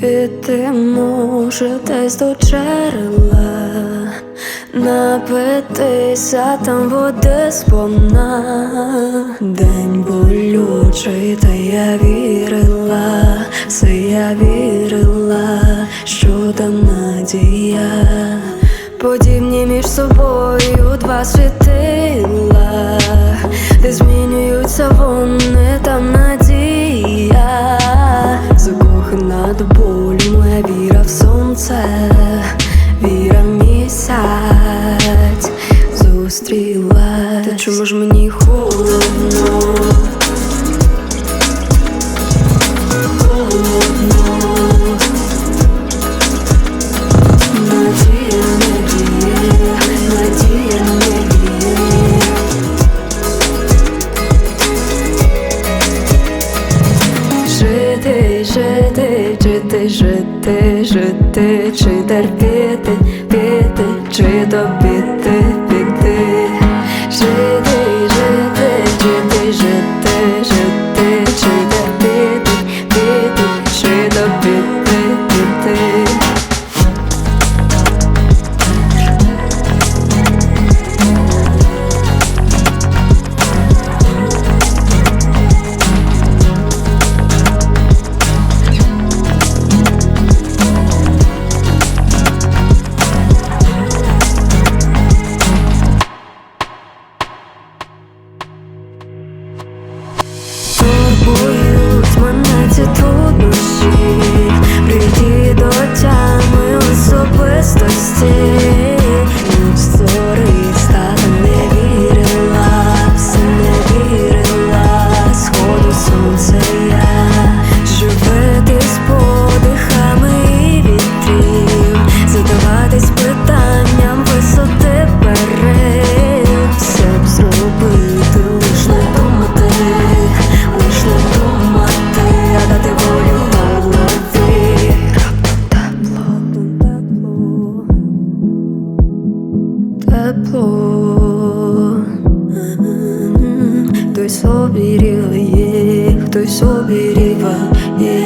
Піти може десь до джерела, напитися там води сповна День болючий, та я вірила, все я вірила, що там надія. Подібні між собою два світила, де змінюються сонце, віра місяць зустріла. Та чому ж мені холодно? Жити, жити, жити, чи терпіти, піти, чи допіти, shoes тепло, Хтось обіріває, хтось обіріває